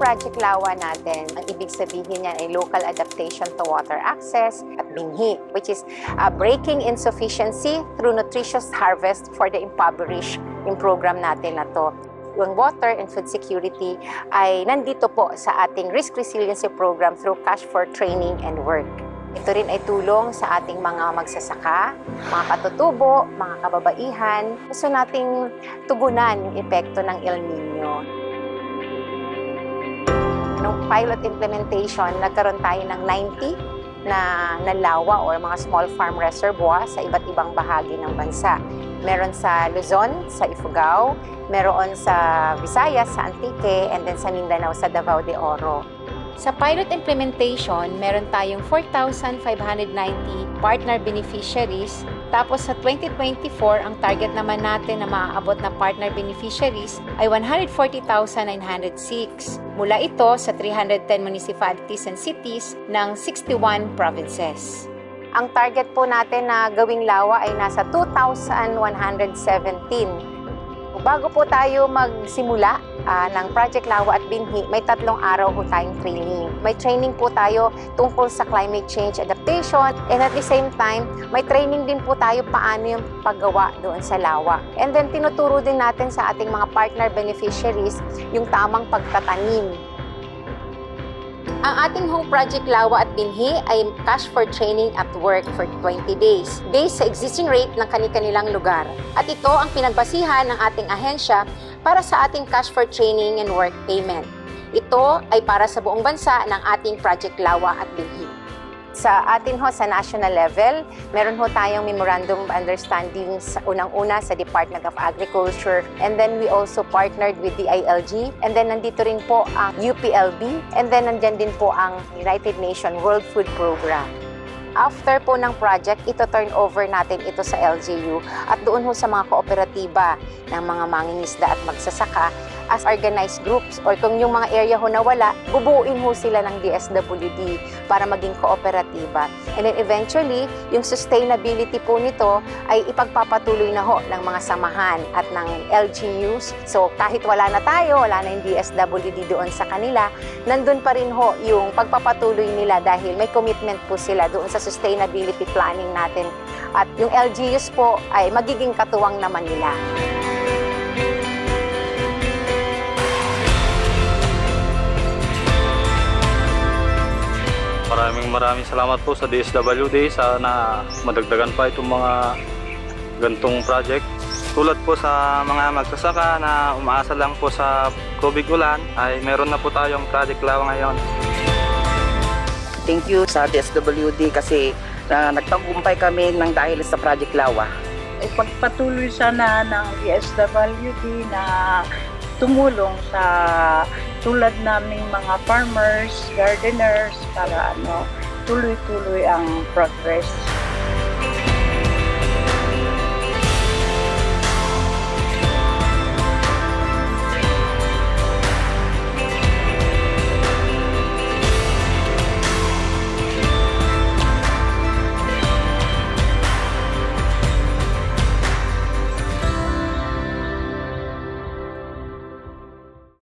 Project Lawa natin, ang ibig sabihin niyan ay local adaptation to water access at binhi, which is uh, breaking insufficiency through nutritious harvest for the impoverished yung program natin na to. Yung water and food security ay nandito po sa ating risk resiliency program through cash for training and work. Ito rin ay tulong sa ating mga magsasaka, mga katutubo, mga kababaihan. Gusto nating tugunan yung epekto ng El Nino. Nung pilot implementation, nagkaroon tayo ng 90 na nalawa or mga small farm reservoir sa iba't ibang bahagi ng bansa. Meron sa Luzon, sa Ifugao, meron sa Visayas, sa Antique, and then sa Mindanao, sa Davao de Oro. Sa pilot implementation, meron tayong 4,590 partner beneficiaries. Tapos sa 2024, ang target naman natin na maaabot na partner beneficiaries ay 140,906. Mula ito sa 310 municipalities and cities ng 61 provinces. Ang target po natin na gawing lawa ay nasa 2,117 Bago po tayo magsimula ah, ng Project Lawa at Binhi, may tatlong araw po tayong training. May training po tayo tungkol sa climate change adaptation and at the same time, may training din po tayo paano yung paggawa doon sa lawa. And then tinuturo din natin sa ating mga partner beneficiaries yung tamang pagtatanim ang ating home project Lawa at Binhi ay cash for training at work for 20 days based sa existing rate ng kani-kanilang lugar. At ito ang pinagbasihan ng ating ahensya para sa ating cash for training and work payment. Ito ay para sa buong bansa ng ating project Lawa at Binhi. Sa atin ho sa national level, meron ho tayong memorandum of understanding sa unang-una sa Department of Agriculture and then we also partnered with the ILG and then nandito rin po ang UPLB and then nandyan din po ang United Nations World Food Program. After po ng project, ito turn over natin ito sa LGU at doon ho sa mga kooperatiba ng mga mangingisda at magsasaka as organized groups or kung yung mga area ho na wala, bubuuin ho sila ng DSWD para maging kooperatiba. And then eventually, yung sustainability po nito ay ipagpapatuloy na ho ng mga samahan at ng LGUs. So kahit wala na tayo, wala na yung DSWD doon sa kanila, nandun pa rin ho yung pagpapatuloy nila dahil may commitment po sila doon sa sustainability planning natin. At yung LGUs po ay magiging katuwang naman nila. Maraming maraming salamat po sa DSWD sa na madagdagan pa itong mga gantong project. Tulad po sa mga magsasaka na umaasa lang po sa tubig ulan ay meron na po tayong project lawa ngayon. Thank you sa DSWD kasi na nagtagumpay kami ng dahil sa Project Lawa. ipagpatuloy sana ng DSWD na tumulong sa tulad naming mga farmers, gardeners para ano tuloy-tuloy ang progress.